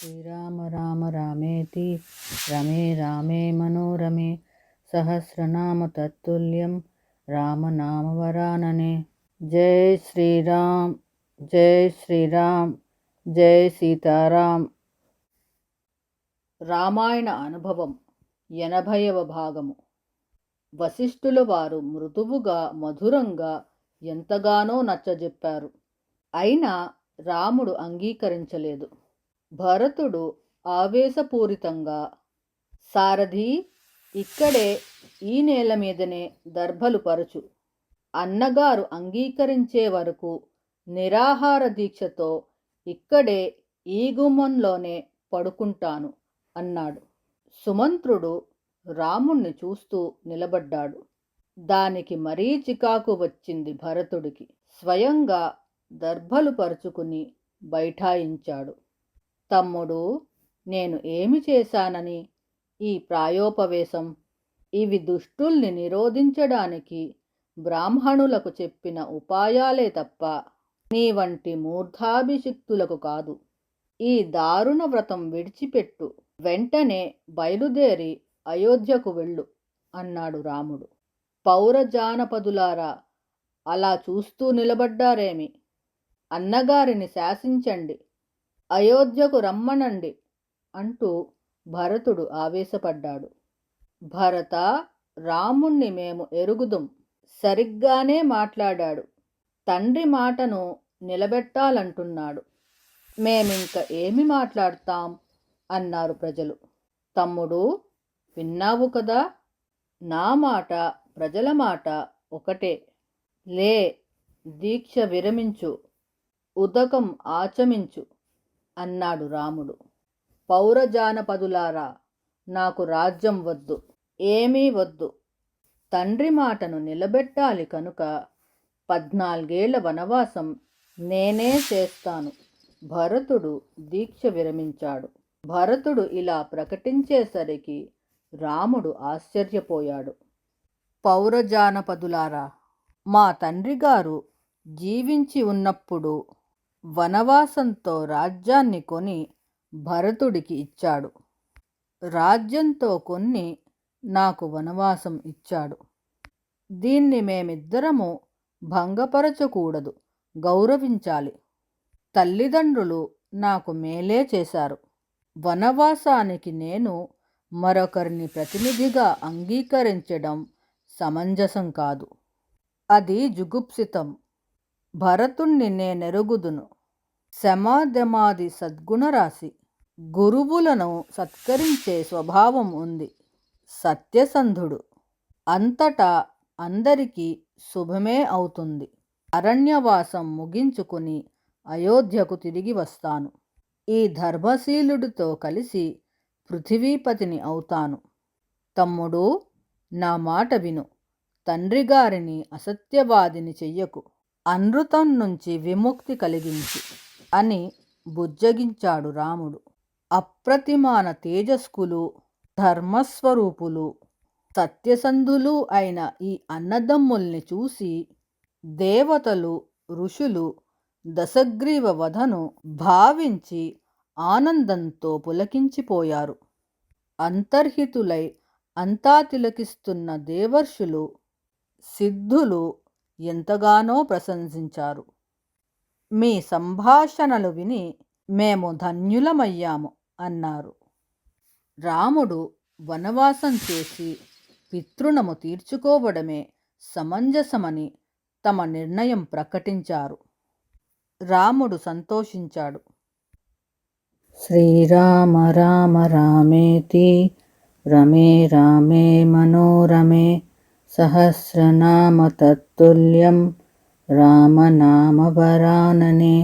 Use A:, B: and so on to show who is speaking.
A: శ్రీరామ రామ రామేతి రమే రామే మనోరమే సహస్రనామ తత్తుల్యం రామనామవరాననే జై శ్రీరామ్ జై శ్రీరామ్ జై సీతారాం రామాయణ అనుభవం ఎనభైవ భాగము. వశిష్ఠుల వారు మృదువుగా మధురంగా ఎంతగానో నచ్చజెప్పారు. అయినా రాముడు అంగీకరించలేదు. భరతుడు ఆవేశపూరితంగా సారథి ఇక్కడే ఈ నేల మీదనే దర్భలు పరచు అన్నగారు అంగీకరించే వరకు నిరాహార దీక్షతో ఇక్కడే ఈ గుమ్మంలోనే పడుకుంటాను అన్నాడు. సుమంత్రుడు రాముణ్ణి చూస్తూ నిలబడ్డాడు. దానికి మరీ చికాకు వచ్చింది భరతుడికి. స్వయంగా దర్భలు పరుచుకుని బైఠాయించాడు. తమ్ముడు నేను ఏమి చేశానని? ఈ ప్రాయోపవేశం. ఇవి దుష్టుల్ని నిరోధించడానికి బ్రాహ్మణులకు చెప్పిన ఉపాయాలే తప్ప నీ వంటి మూర్ధాభిషిక్తులకు కాదు. ఈ దారుణ వ్రతం విడిచిపెట్టు. వెంటనే బయలుదేరి అయోధ్యకు వెళ్ళు అన్నాడు రాముడు. పౌరజానపదులారా అలా చూస్తూ నిలబడ్డారేమి? అన్నగారిని శాసించండి. అయోధ్యకు రమ్మనండి అంటూ భరతుడు ఆవేశపడ్డాడు. భరత రాముణ్ణి మేము ఎరుగుదుం సరిగ్గానే మాట్లాడాడు. తండ్రి మాటను నిలబెట్టాలంటున్నాడు. మేమింక ఏమి మాట్లాడతాం? అన్నారు ప్రజలు. తమ్ముడు విన్నావు కదా నా మాట ప్రజల మాట ఒకటే. లే దీక్ష విరమించు ఉదకం ఆచమించు. అన్నాడు రాముడు. పౌరజానపదులారా నాకు రాజ్యం వద్దు ఏమీ వద్దు. తండ్రి మాటను నిలబెట్టాలి కనుక పద్నాలుగేళ్ళ వనవాసం నేనే చేస్తాను. భరతుడు దీక్ష విరమించాడు. భరతుడు ఇలా ప్రకటించేసరికి రాముడు ఆశ్చర్యపోయాడు. పౌరజానపదులారా మా తండ్రి గారు జీవించి ఉన్నప్పుడు వనవాసంతో రాజ్యాన్ని కొని భరతుడికి ఇచ్చాడు. రాజ్యంతో కొన్ని నాకు వనవాసం ఇచ్చాడు. దీన్ని మేమిద్దరము భంగపరచకూడదు గౌరవించాలి. తల్లిదండ్రులు నాకు మేలే చేశారు. వనవాసానికి నేను మరొకరిని ప్రతినిధిగా అంగీకరించడం సమంజసం కాదు. అది జుగుప్సితం. భరతుణ్ణి నేనెరుగుదును శమాధమాది సద్గుణరాశి. గురువులను సత్కరించే స్వభావం ఉంది. సత్యసంధుడు. అంతటా అందరికీ శుభమే అవుతుంది. అరణ్యవాసం ముగించుకుని అయోధ్యకు తిరిగి వస్తాను. ఈ ధర్మశీలుడితో కలిసి పృథివీపతిని అవుతాను. తమ్ముడు నా మాట విను. తండ్రిగారిని అసత్యవాదిని చెయ్యకు. అనృతం నుంచి విముక్తి కలిగించు అని బుజ్జగించాడు రాముడు. అప్రతిమాన తేజస్కులు ధర్మస్వరూపులు సత్యసంధులు అయిన ఈ అన్నదమ్ముల్ని చూసి దేవతలు ఋషులు దశగ్రీవ వధను భావించి ఆనందంతో పులకించిపోయారు. అంతర్హితులై అంతా తిలకిస్తున్న దేవర్షులు సిద్ధులు ఎంతగానో ప్రశంసించారు. మీ సంభాషణలు విని మేము ధన్యులమయ్యాము అన్నారు. రాముడు వనవాసం చేసి పితృణము తీర్చుకోవడమే సమంజసమని తమ నిర్ణయం ప్రకటించారు. రాముడు సంతోషించాడు. శ్రీరామ రామ రామేతి రమే రామే మనోరమే सहस्रनामतत्तुल्यं रामनामवरानने।